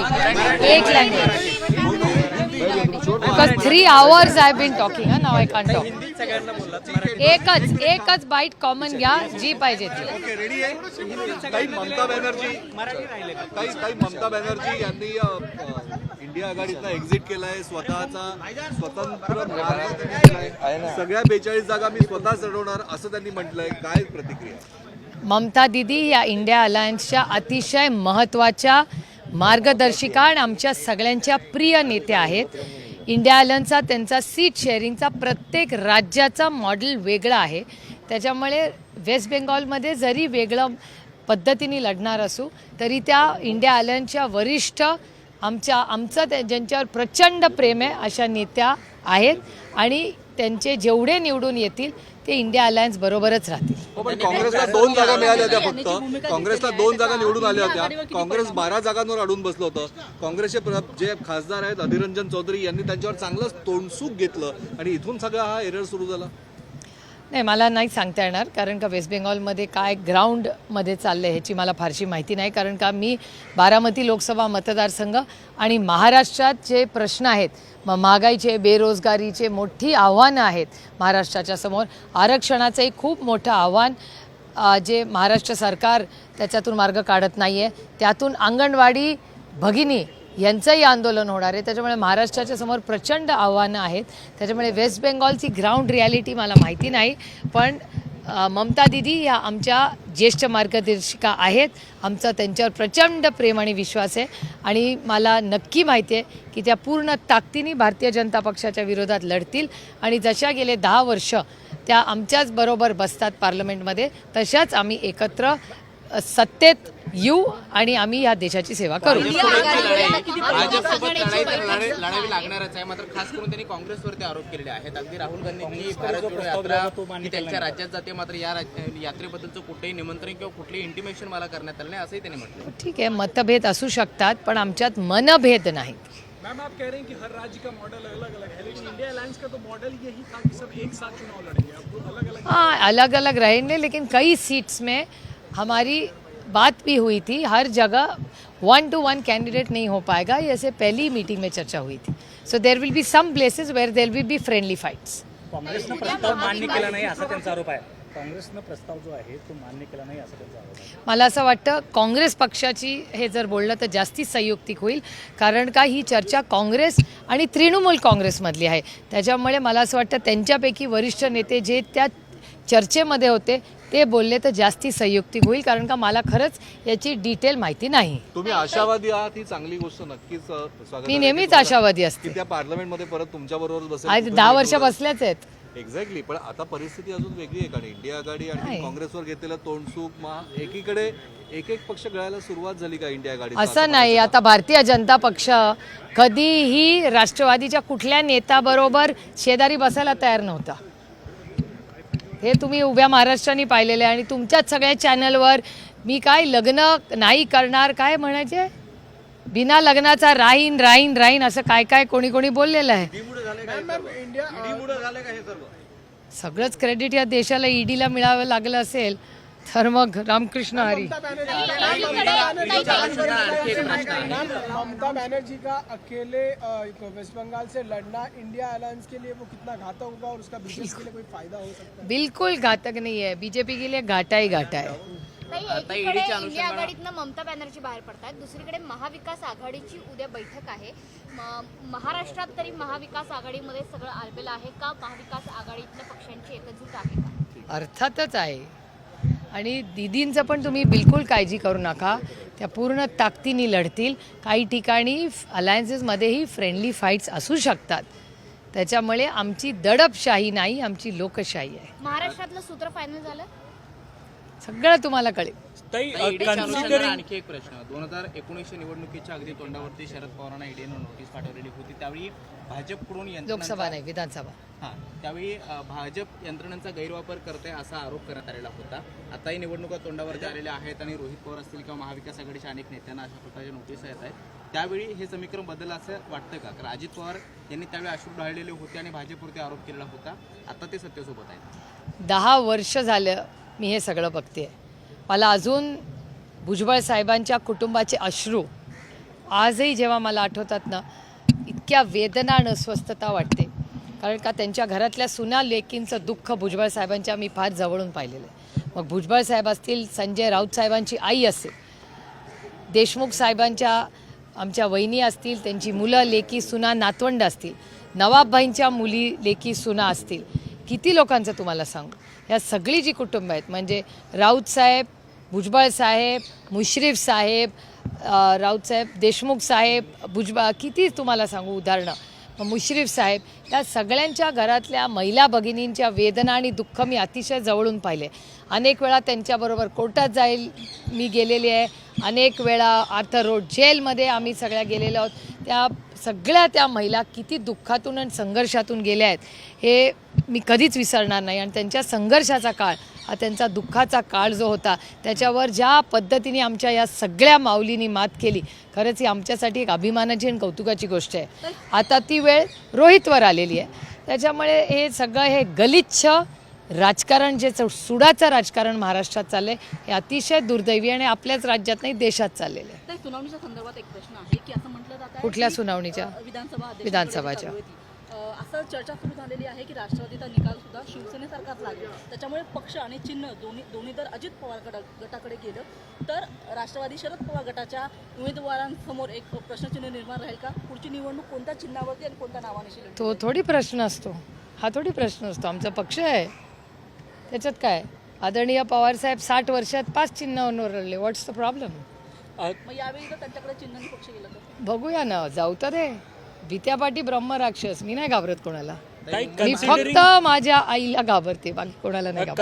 मराठी एक language because three hours I been talking now I can't talk एकच एकच bite common घ्या जी पाहिजे ती ओके रेडी आहे काही ममता बॅनर्जी काही काही ममता बॅनर्जी यांनी अ, अ, इंडिया आघाडीतला एक्झिट केलाय स्वतःचा स्वतंत्र केलाय. सगळ्या बेचाळीस जागा मी स्वतः चढवणार असं त्यांनी म्हटलंय. काय प्रतिक्रिया? ममता दिदी या इंडिया अलायन्सच्या अतिशय महत्त्वाच्या मार्गदर्शिका आणि आमच्या सगळ्यांच्या प्रिय नेत्या आहेत. इंडिया आयलंडचा त्यांचा सीट शेअरिंगचा प्रत्येक राज्याचा मॉडेल वेगळा आहे. त्याच्यामुळे वेस्ट बेंगॉलमध्ये जरी वेगळं पद्धतीने लढणार असू तरी त्या इंडिया आयलंडच्या वरिष्ठ आमच्या आमचं त्या ज्यांच्यावर प्रचंड प्रेम आहे अशा नेत्या आहेत. आणि त्यांचे जेवढे निवडून येतील ते इंडिया अलायन्स बरोबरच राहतील. हो पण काँग्रेसला दोन जागा मिळाल्या होत्या फक्त. काँग्रेसला दोन जागा निवडून आल्या होत्या. काँग्रेस बारा जागांवर अडून बसलं होतं. काँग्रेसचे प्र- जे खासदार आहेत अधिरंजन चौधरी यांनी त्यांच्यावर चांगलंच तोंडसूक घेतलं आणि इथून सगळा हा एरर सुरू झाला. नाही मला नाही सांगता येणार कारण का वेस्ट बेंगॉलमध्ये काय ग्राउंडमध्ये चाललं आहे ह्याची मला फारशी माहिती नाही कारण का मी बारामती लोकसभा मतदारसंघ आणि महाराष्ट्रात जे प्रश्न आहेत मग महागाईचे बेरोजगारीचे मोठी आव्हानं आहेत महाराष्ट्राच्या समोर आरक्षणाचं एक खूप मोठं आव्हान जे महाराष्ट्र सरकार त्याच्यातून मार्ग काढत नाही आहे त्यातून अंगणवाडी भगिनी यांचंही आंदोलन होणार आहे. त्याच्यामुळे महाराष्ट्राच्या समोर प्रचंड आव्हानं आहेत. त्याच्यामुळे वेस्ट बेंगॉलची ग्राउंड रियालिटी मला माहिती नाही. पण ममता दिदी या आमच्या ज्येष्ठ मार्गदर्शिका आहेत. आमचा त्यांच्यावर प्रचंड प्रेम आणि विश्वास आहे. आणि मला नक्की माहिती आहे की त्या पूर्ण ताकदीने भारतीय जनता पक्षाच्या विरोधात लढतील. आणि जशा गेले दहा वर्ष त्या आमच्याच बरोबर बसतात पार्लमेंटमध्ये तशाच आम्ही एकत्र सत्तेत येऊ आणि आम्ही या देशाची सेवा करू. लागणारच आहे. मात्र खास करून त्यांनी काँग्रेसवरती आरोप केलेले आहेत. अगदी राहुल ही त्यांच्या राज्यात जाते मात्र या यात्रेबद्दलचं कुठेही निमंत्रण किंवा कुठलेही इंटिमेशन मला करण्यात आलं नाही असंही त्यांनी म्हटलं. ठीक आहे मतभेद असू शकतात पण आमच्यात मनभेद नाहीत. मैम आप कह रहे हैं कि हर राज्य का मॉडल अलग अलग है लेकिन इंडिया अलायंस का तो मॉडल यही था कि सब एक साथ चुनाव लड़ेंगे। अब अलग अलग हाँ अलग अलग रहेंगे लेकिन कई सीट्स में हमारी बात भी हुई थी हर जगह वन टू वन कैंडिडेट नहीं हो पाएगा ये ऐसे पहली मीटिंग में चर्चा हुई थी। So there will be some places where there will be friendly fights काँग्रेसनं प्रस्ताव मान्य केला नाही असा त्यांचा आरोप आहे. काँग्रेसनं प्रस्ताव जो आहे तो मान्य केला नाही असा त्यांचा आरोप आहे. मला असं वाटतं काँग्रेस पक्षाची हे जर बोललं तर जास्ती संयुक्तिक होईल. कारण का ही चर्चा काँग्रेस आणि तृणमूल काँग्रेसमधली आहे. त्याच्यामुळे मला असं वाटतं त्यांच्यापैकी वरिष्ठ नेते जे त्या चर्चेमध्ये होते ते बोलले तर जास्ती संयुक्तिक होईल कारण का मला खरंच याची डिटेल माहिती नाही. तुम्ही आशावादी आहात ही चांगली गोष्ट नक्कीच मी नेहमीच आशावादी असते. की त्या पार्लमेंटमध्ये परत तुमच्या बरोबर आज दहा वर्ष बसल्याच आहेत. एक्झॅक्टली पण आता परिस्थिती अजून वेगळी आहे कारण इंडिया आघाडी आणि. काँग्रेसवर घेतलेलं तोंडसूक महा एकीकडे एक एक पक्ष गळायला सुरुवात झाली का इंडिया आघाडी असं नाही आता भारतीय जनता पक्ष कधीही राष्ट्रवादीच्या कुठल्या नेत्याबरोबर शेजारी बसायला तयार नव्हता. हे तुम्ही उभ्या महाराष्ट्राने पाहिलेलं आहे आणि तुमच्याच सगळ्या चॅनलवर मी काय लग्न नाही करणार काय म्हणायचे? बिना लग्नाचा राहीन राहीन राहीन असं काय काय कोणी कोणी बोललेलं आहे? सगळंच क्रेडिट या देशाला ईडीला मिळावं लागलं असेल तर मग रामकृष्ण हरी. ममता बनर्जी का अकेले वेस्ट बंगाल से लड़ना इंडिया अलायंस के लिए वो कितना घातक होगा और उसका बीजेपी के लिए कोई फायदा हो सकता है? बिल्कुल घातक नाही आहे बीजेपी के लिए घाटा ही घाटा एकीकडे इंडिया आघाडीतनं ममता बॅनर्जी बाहेर पडतात दुसरीकडे महाविकास आघाडीची उद्या बैठक आहे. महाराष्ट्रात तरी महाविकास आघाडीमध्ये सगळं आलबेल आहे का? महाविकास आघाडीतल्या पक्षांची एकजूट आहे का? अर्थातच आहे. आणि दिदींचं पण तुम्ही बिलकुल काळजी करू नका. त्या पूर्ण ताकदीने लढतील. काही ठिकाणी अलायन्सेसमध्येही फ्रेंडली फाईट्स असू शकतात. त्याच्यामुळे आमची दडपशाही नाही आमची लोकशाही आहे. महाराष्ट्रातलं सूत्र फायनल झालं? सगळं तुम्हाला कळेल. ताई कन्सिडरिंग आणखी एक प्रश्न. दोन हजार एकोणीसशे निवडणुकीच्या अगदी तोंडावरती शरद पवारांना ईडीनं नोटीस पाठवलेली होती. त्यावेळी भाजपकडून लोकसभा नाही विधानसभा. हा त्यावेळी भाजप यंत्रणांचा गैरवापर करते असा आरोप करण्यात आलेला होता. आताही निवडणुका तोंडावरती आलेल्या आहेत आणि रोहित पवार असतील किंवा महाविकास आघाडीच्या अनेक नेत्यांना अशा प्रकारच्या नोटीस येत आहेत. त्यावेळी हे समीकरण बदललं असं वाटतं का? कारण अजित पवार यांनी त्यावेळी अश्रू ढाळलेले होते आणि भाजपवरती आरोप केलेला होता. आता ते सत्तेसोबत आहेत. दहा वर्ष झालं मी हे सगळं बघते मला अजून भुजबळ साहेबांच्या कुटुंबाचे अश्रू आजही जेव्हा मला आठवतात ना इतक्या वेदना आणि अस्वस्थता वाटते. कारण का त्यांच्या घरातल्या सुना लेकींचं दुःख भुजबळ साहेबांच्या मी फार जवळून पाहिलेलं आहे. मग भुजबळ साहेब असतील संजय राऊत साहेबांची आई असेल देशमुख साहेबांच्या आमच्या वहिनी असतील त्यांची मुलं लेकी सुना नातवंड असतील नवाबभाईंच्या मुली लेकी सुना असतील किती लोकांचं तुम्हाला सांगू? ह्या सगळी जी कुटुंब आहेत म्हणजे राऊत साहेब भुजबळ साहेब मुश्रीफ साहेब राऊतसाहेब देशमुख साहेब भुजबळ किती तुम्हाला सांगू उदाहरणं? मुश्रीफ साहेब या सगळ्यांच्या घरातल्या महिला भगिनींच्या वेदना आणि दुःख मी अतिशय जवळून पाहिले. अनेक वेळा त्यांच्याबरोबर कोर्टात जाईल मी गेलेली आहे. अनेक वेळा आर्थर रोड जेलमध्ये आम्ही सगळ्या गेलेलो आहोत. त्या सगळ्या त्या महिला किती दुःखातून आणि संघर्षातून गेल्या आहेत हे मी कधीच विसरणार नाही. आणि त्यांच्या संघर्षाचा काळ हा त्यांचा दुःखाचा काळ जो होता त्याच्यावर ज्या पद्धतीने आमच्या या सगळ्या माऊलींनी मात केली खरंच ही आमच्यासाठी एक अभिमानाची आणि कौतुकाची गोष्ट आहे. आता ती वेळ रोहितवर आलेली आहे. त्याच्यामुळे हे सगळं हे गलिच्छ राजकारण जे सुडाचं राजकारण महाराष्ट्रात चाललं आहे हे अतिशय दुर्दैवी आणि आपल्याच राज्यात नाही देशात चाललेलं आहे. सुनावणीच्या संदर्भात एक प्रश्न आहे की असं म्हटलं जात आहे कुठल्या की, सुनावणीच्या? अ, विधानसभा अध्यक्षांकडे विधानसभाच्या. चालू. अ, असं चर्चा सुरू झालेली आहे की राष्ट्रवादीचा निकाल सुद्धा शिवसेने सरकार लागेल त्याच्यामुळे पक्ष आणि चिन्ह दोन्ही दोन्ही जर अजित पवार गटा- गटाकडे गेलं. तर राष्ट्रवादी शरद पवार गटाच्या उमेदवारांसमोर एक प्रश्नचिन्ह निर्माण राहील का? पुढची निवडणूक कोणत्या चिन्हावरती आणि कोणत्या नावाने लढली तो थोडी प्रश्न असतो. हा थोडी प्रश्न असतो. आमचा पक्ष आहे. त्याच्यात काय? आदरणीय पवारसाहेब साठ वर्षात पाच चिन्हांवर लढले. व्हॉट्स द प्रॉब्लेम मग यावेळी जर त्यांच्याकडे चिन्ह आणि पक्ष गेलं तर? बघूया ना जाऊ तर दे भीत्यापाठी ब्रह्मराक्षस मी नाही घाबरत कोणाला. मी फक्त माझ्या आईला घाबरते बाकी कोणाला नाही घाबरत.